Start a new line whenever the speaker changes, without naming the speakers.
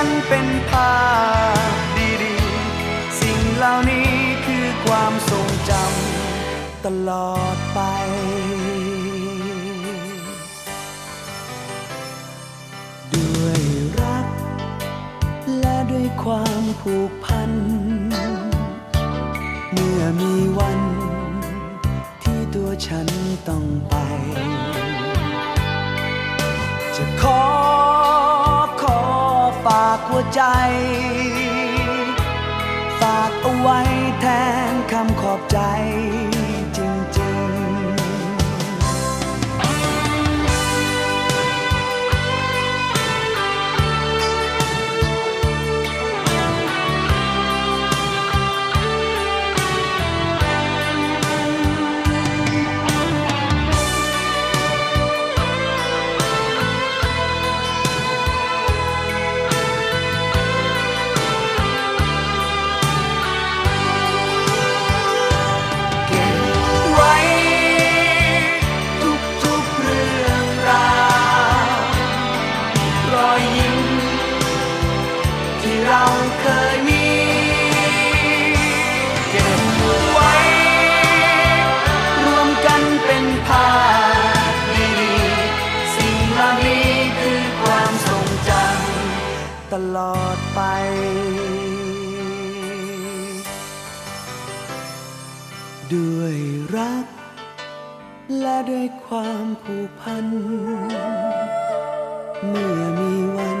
มันเป็นภาพดีๆ สิ่งเหล่านี้คือความทรงจำตลอดไปด้วยรักและด้วยความผูกพัน เมื่อมีวันที่ตัวฉันต้องไป จะขอ ใจ ฝากเอาไว้แทนคำขอบใจจ เราเคยมีเก็บไว้ รวมกันเป็นภาพดีๆสิ่งเหล่านี้คือความทรงจำตลอดไปด้วยรัก และด้วยความผูกพัน เมื่อมีวัน